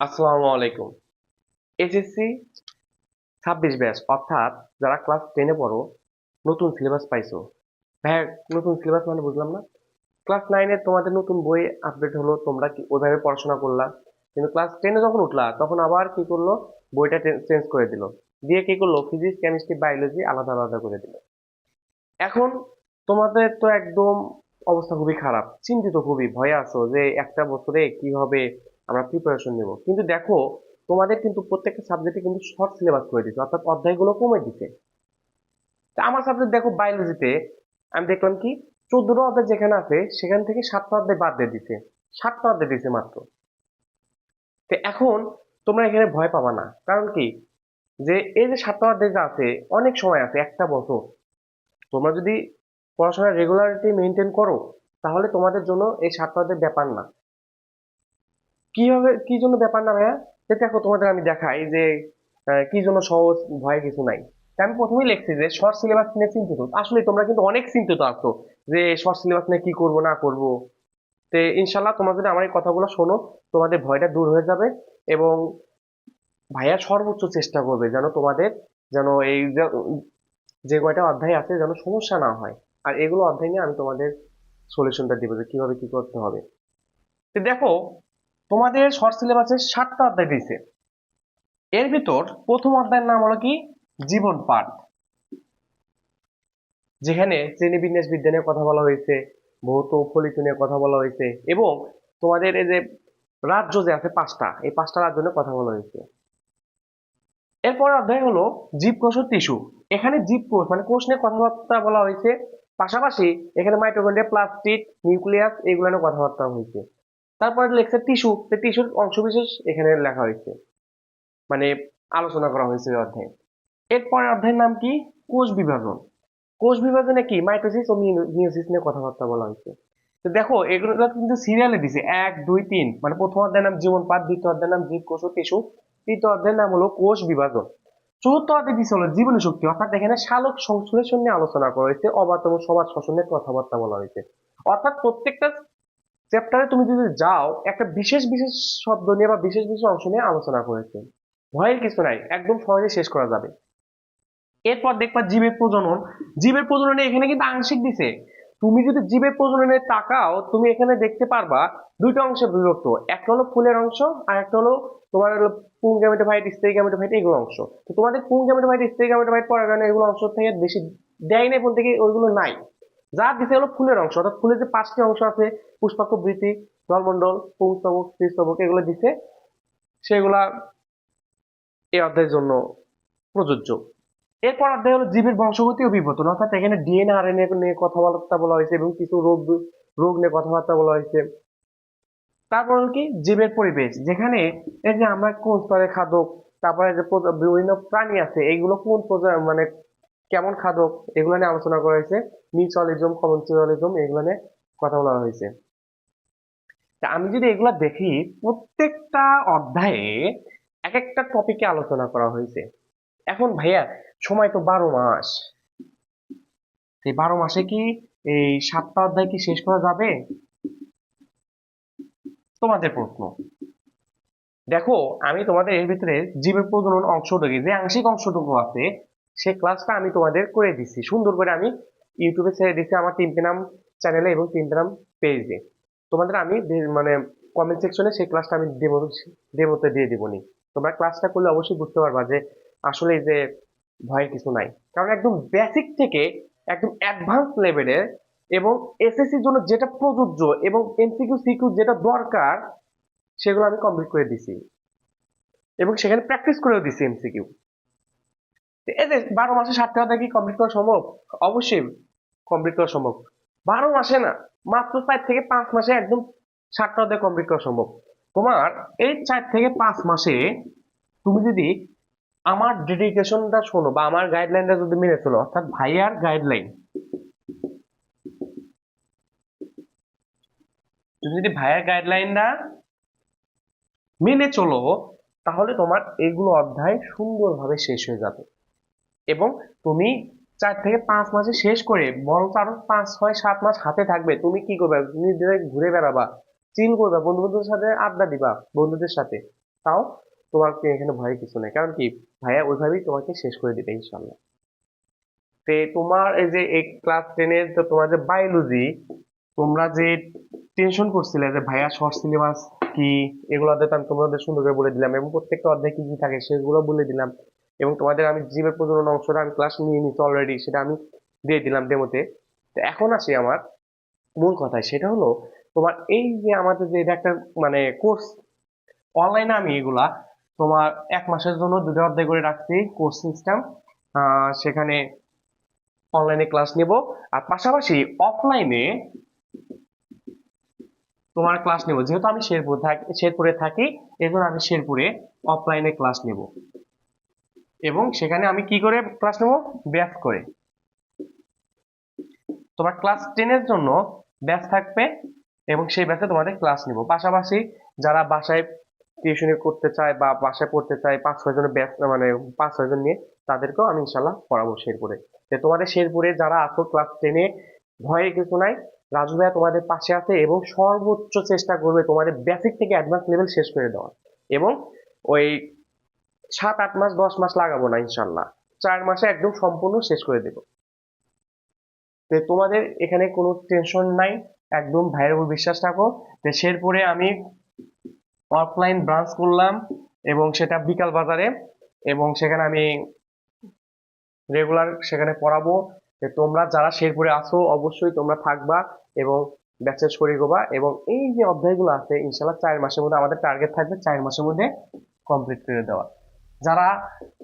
আসসালামু আলাইকুম। এসএসসি ছাব্বিশ ব্যাচ অর্থাৎ যারা ক্লাস টেনে পড়ো, নতুন সিলেবাস পাইছো। হ্যাঁ নতুন সিলেবাস মানে বুঝলাম না। ক্লাস নাইনে তোমাদের নতুন বই আপডেট হলো, তোমরা কি ওইভাবে পড়াশোনা করলা? কিন্তু ক্লাস টেনে যখন উঠলা, তখন আবার কি করল? বইটা চেঞ্জ করে দিল। দিয়ে কি করল? ফিজিক্স কেমিস্ট্রি বায়োলজি আলাদা আলাদা করে দিল। এখন তোমাদের তো একদম অবস্থা খুবই খারাপ। চিন্তিত খুবই, ভয়ে আছো যে একটা বছরে কীভাবে আমরা প্রিপারেশন নেব। কিন্তু দেখো, তোমাদের কিন্তু প্রত্যেকটা সাবজেক্টে কিন্তু শর্ট সিলেবাস করে দিচ্ছে অর্থাৎ অধ্যায়গুলো কমে দিচ্ছে তা আমার সাবজেক্ট দেখো বায়োলজিতে আমি দেখলাম কি, চোদ্দটা অধ্যায় যেখানে আছে, সেখান থেকে সাতটা অধ্যায় বাদ দিয়ে দিছে সাতটা অধ্যায় দিছে মাত্র। তো এখন তোমরা এখানে ভয় পাবা না। কারণ কি, যে এই যে সাতটা অধ্যায় যা আছে, অনেক সময় আছে, একটা বছর। তোমরা যদি পড়াশোনার রেগুলারিটি মেনটেন করো, তাহলে তোমাদের জন্য এই সাতটা অধ্যায় ব্যাপার না। কীভাবে, কি জন্য ব্যাপার না ভাইয়া? যে দেখো তোমাদের আমি দেখাই যে কি জন্য সহজ ভয় কিছু নাই। আমি প্রথমেই লিখছি যে শর্ট সিলেবাস নিয়ে চিন্তিত। আসলে তোমরা কিন্তু অনেক চিন্তিত আছো যে শর্ট সিলেবাস নিয়ে কি করব, না করব। তো ইনশাল্লাহ যদি আমার এই কথাগুলো শোনো, তোমাদের ভয়টা দূর হয়ে যাবে এবং ভাইয়া সর্বোচ্চ চেষ্টা করবে যেন তোমাদের যেন এই যে- কয়টা অধ্যায় আছে যেন সমস্যা না হয়। আর এগুলো অধ্যায় নিয়ে আমি তোমাদের সলিউশনটা দিব যে কীভাবে কি করতে হবে। তো দেখো তোমাদের শর্ট সিলেবাসে সাতটা অধ্যায় দিয়েছে। এর ভিতর প্রথম অধ্যায়ের নাম হলো কি? জীবন পাঠ। যেখানে শ্রেণীবিন্যাস বিদ্যা নিয়ে কথা বলা হয়েছে, ভৌত ফলিত নিয়ে কথা বলা হয়েছে, এবং তোমাদের এই যে রাজ্য যে আছে পাঁচটা, এই পাঁচটা রাজ্য নিয়ে কথা বলা হয়েছে। এরপর অধ্যায় হলো জীবকোষ ও টিস্যু। এখানে জীবকোষ মানে কোষ নিয়ে কথাবার্তা বলা হয়েছে। পাশাপাশি এখানে মাইটোকন্ড্রিয়া প্লাস্টিক নিউক্লিয়াস এগুলো নিয়ে কথাবার্তা হয়েছে। তারপরে লেখছে টিস্যু টিস্যুর অংশবিশেষ এখানে লেখা হয়েছে। মানে আলোচনা করা হয়েছে অধ্যায়ে। এরপরের অধ্যায়ের নাম কি? কোষ বিভাজন। কোষ বিভাজনে কি? মাইটোসিস ও মিওসিস নিয়ে কথাবার্তা বলা হয়েছে। তো দেখো, এগুলো কিন্তু সিরিয়ালে দিছে। এক, দুই, তিন। মানে প্রথম অধ্যায়ের নাম জীবন পাঠ দ্বিতীয় অধ্যায়ের নাম জীব, কোষ ও টিস্যু তৃতীয় অধ্যায়ের নাম হলো কোষ বিভাজন। চতুর্থ অধ্যায় দিছে হলো জীবনী শক্তি। অর্থাৎ এখানে সালোক সংশ্লেষণ নিয়ে আলোচনা করা হয়েছে, অবাতম সমাজ শাসনের কথাবার্তা বলা হয়েছে। অর্থাৎ প্রত্যেকটা চ্যাপ্টারে তুমি যদি যাও, একটা বিশেষ বিশেষ শব্দ নিয়ে বা বিশেষ বিশেষ অংশ নিয়ে আলোচনা করেছে। ভয়ের কিছু নাই, একদম সহজে শেষ করা যাবে। এরপর দেখবা জীবের প্রজনন। জীবের প্রজননে এখানে কিন্তু আংশিক দিছে। তুমি যদি জীবের প্রজননে তাকাও, তুমি এখানে দেখতে পারবা দুইটা অংশে বিভক্ত। একটা হলো ফুলের অংশ, আর একটা হলো তোমার হলো পুং গ্যামেটোফাইট স্ত্রী গ্যামেটোফাইট এগুলো অংশ। তো তোমাদের পুং গ্যামেটোফাইট স্ত্রী গ্যামেটোফাইট পড়ার কারণে এগুলো অংশ থেকে বেশি দেয় নাই বলতে কি ওইগুলো নাই। যা দিছে হলো ফুলের অংশ, অর্থাৎ ফুলের যে পাঁচটি অংশ আছে পুষ্পাক্ষ বৃত্তি জলমণ্ডল পুংস্তবক স্ত্রীস্তবক এগুলো দিছে, সেগুলা এই অধ্যায়ের জন্য প্রযোজ্য। এরপর অধ্যায় হলো জীবের বংশগতি ও বিবর্তন, অর্থাৎ এখানে ডিএনএ আরএনএ নিয়ে কথাবার্তা বলা হয়েছে এবং কিছু রোগ রোগ নিয়ে কথাবার্তা বলা হয়েছে। তারপর হলো কি? জীবের পরিবেশ, যেখানে এই যে আমরা কোন স্তরে খাদক, তারপরে যে বিভিন্ন প্রাণী আছে, এইগুলো কোন মানে কেমন খাদক, এগুলো নিয়ে আলোচনা করা হয়েছে। মিউচুয়ালিজম, কমেন্সুয়ালিজম, এগুলো নিয়ে কথা বলা হয়েছে। আমি যদি এগুলা দেখি, প্রত্যেকটা অধ্যায়ে এক একটা টপিকে আলোচনা করা হয়েছে। এখন ভাইয়া, সময় তো বারো মাস। এই বারো মাসে কি এই সাতটা অধ্যায় কি শেষ করা যাবে? তোমাদের প্রশ্ন। দেখো, আমি তোমাদের এর ভিতরে জীবের প্রজনন অংশটুকু, যে আংশিক অংশটুকু আছে সে ক্লাসটা আমি তোমাদের করে দিচ্ছি সুন্দর করে আমি ইউটিউবে ছেড়ে দিচ্ছি আমার টিম্পি নাম চ্যানেলে এবং টিম্পি নাম পেজে তোমাদের আমি মানে কমেন্ট সেকশনে সেই ক্লাসটা আমি ডেমো ডেমোতে দিয়ে দিবনি তোমরা ক্লাসটা করলে অবশ্যই বুঝতে পারবা যে আসলে যে ভয়ের কিছু নাই। কারণ একদম বেসিক থেকে একদম অ্যাডভান্স লেভেলের এবং এসএসসির জন্য যেটা প্রযোজ্য এবং এমসিকিউ সিকিউ যেটা দরকার, সেগুলো আমি কমপ্লিট করে দিছি। এবং সেখানে প্র্যাকটিস করেও দিছি এমসিকিউ যে বারো মাসে ষাটটা অধ্যায় কি কমপ্লিট করা সম্ভব? অবশ্যই কমপ্লিট করা সম্ভব। বারো মাসে না, মাত্র চার থেকে পাঁচ মাসে একদম ষাটটা অধ্যায় কমপ্লিট করা সম্ভব। তোমার এই চার থেকে পাঁচ মাসে তুমি যদি আমার ডেডিকেশনটা শোনো বা আমার গাইডলাইনটা যদি মেনে চলো, অর্থাৎ ভাইয়ার গাইডলাইন তুমি যদি ভাইয়ার গাইডলাইনটা মেনে চলো, তাহলে তোমার এগুলো অধ্যায় সুন্দরভাবে শেষ হয়ে যাবে। এবং তুমি চার থেকে পাঁচ মাসে শেষ করে বরং আরও পাঁচ, ছয়, সাত মাস হাতে থাকবে। তুমি কি করবে? নিজেদের ঘুরে বেড়াবা চিল করবে বন্ধু বান্ধবের সাথে আড্ডা দিবা, বন্ধুদের সাথে। তাও তোমাকে এখানে ভয়ের কিছু নেই। কারণ কি? ভাইয়া ওইভাবেই তোমাকে শেষ করে দিবে ইনশাল্লাহ তে তোমার এই যে এই ক্লাস টেনের তোমার যে বায়োলজি তোমরা যে টেনশন করছিলে যে ভাইয়া শর্ট সিলেবাস কি? এগুলোতে তো তোমাদের সুন্দর করে বলে দিলাম এবং প্রত্যেকটা অধ্যায় কি কি থাকে সেগুলো বলে দিলাম। এবং তোমাদের আমি জিমের প্রজনন অংশটা আমি ক্লাস নিয়ে নিচ্ছি অলরেডি সেটা আমি দিয়ে দিলাম ডেমোতে তো এখন আসি আমার মূল কথায়, সেটা হলো তোমার এই যে আমাদের যে এটা একটা মানে কোর্স অনলাইনে আমি এগুলা তোমার এক মাসের জন্য দুটো অধ্যায় করে রাখছি কোর্স সিস্টেম সেখানে অনলাইনে ক্লাস নেব। আর পাশাপাশি অফলাইনে তোমার ক্লাস নেব। যেহেতু আমি শেরপুর থাকি, শেরপুরে থাকি এই জন্য আমি শেরপুরে অফলাইনে ক্লাস নেব। এবং সেখানে আমি কি করে ক্লাস নেব? ব্যাচ করে। তোমার ক্লাস টেনের জন্য ব্যাচ থাকবে এবং সেই ব্যাচে তোমাদের ক্লাস নিব। পাশাপাশি যারা বাসায় টিউশনি করতে চায় বা বাসায় পড়তে চায়, পাঁচ ছয় জনের ব্যাচ মানে পাঁচ ছয় জন নিয়ে তাদেরকেও আমি ইনশাল্লাহ পড়াবো শেরপুরে। যে তোমাদের শেরপুরে যারা আছো ক্লাস টেনে ভয়ে কিছু নাই। রাজু ভাইয়া তোমাদের পাশে আছে এবং সর্বোচ্চ চেষ্টা করবে তোমাদের বেসিক থেকে অ্যাডভান্স লেভেল শেষ করে দেওয়া এবং ওই সাত, আট মাস, দশ মাস লাগাবো না, ইনশাল্লাহ। চার মাসে একদম সম্পূর্ণ শেষ করে দেবো। তোমাদের এখানে কোনো টেনশন নাই, একদম ভাইয়ের উপর বিশ্বাস রাখো তো শেরপুরে আমি অফলাইন ব্রাঞ্চ করলাম এবং সেটা বিকাল বাজারে এবং সেখানে আমি রেগুলার সেখানে পড়াবো। তোমরা যারা শেরপুরে আসো অবশ্যই তোমরা থাকবা এবং ব্যাচেস করে গোবা এবং এই যে অধ্যায়গুলো আছে, ইনশাল্লাহ চার মাসের মধ্যে আমাদের টার্গেট থাকবে, চার মাসের মধ্যে কমপ্লিট করে দেওয়া। যারা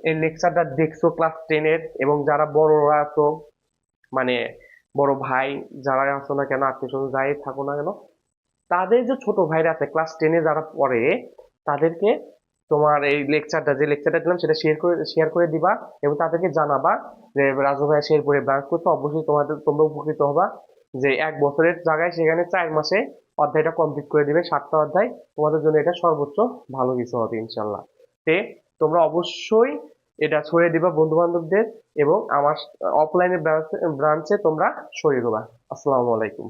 এই লেকচারটা দেখছ ক্লাস টেনের এবং যারা বড়রা আছো মানে বড় ভাই যারা আছো না কেন, আত্মীয় স্বজন যাই থাকো না কেন, তাদের যে ছোট ভাইরা আছে ক্লাস টেনে যারা পড়ে, তাদেরকে তোমার এই লেকচারটা যে লেকচারটা দিলাম সেটা শেয়ার করে শেয়ার করে দিবা এবং তাদেরকে জানাবা যে রাজু ভাই শেয়ার করে ব্রাঞ্চ করতে অবশ্যই তোমাদের, তোমরা উপকৃত হবা যে এক বছরের জায়গায় সেখানে চার মাসে অধ্যায়টা কমপ্লিট করে দিবে, সাতটা অধ্যায় তোমাদের জন্য এটা সর্বোচ্চ ভালো কিছু হবে ইনশাল্লাহ তে তোমরা অবশ্যই এটা ছড়িয়ে দিবা বন্ধু বান্ধবদের এবং আমার অফলাইনে ব্রাঞ্চে তোমরা সরিয়ে দেবা। আসসালামু আলাইকুম।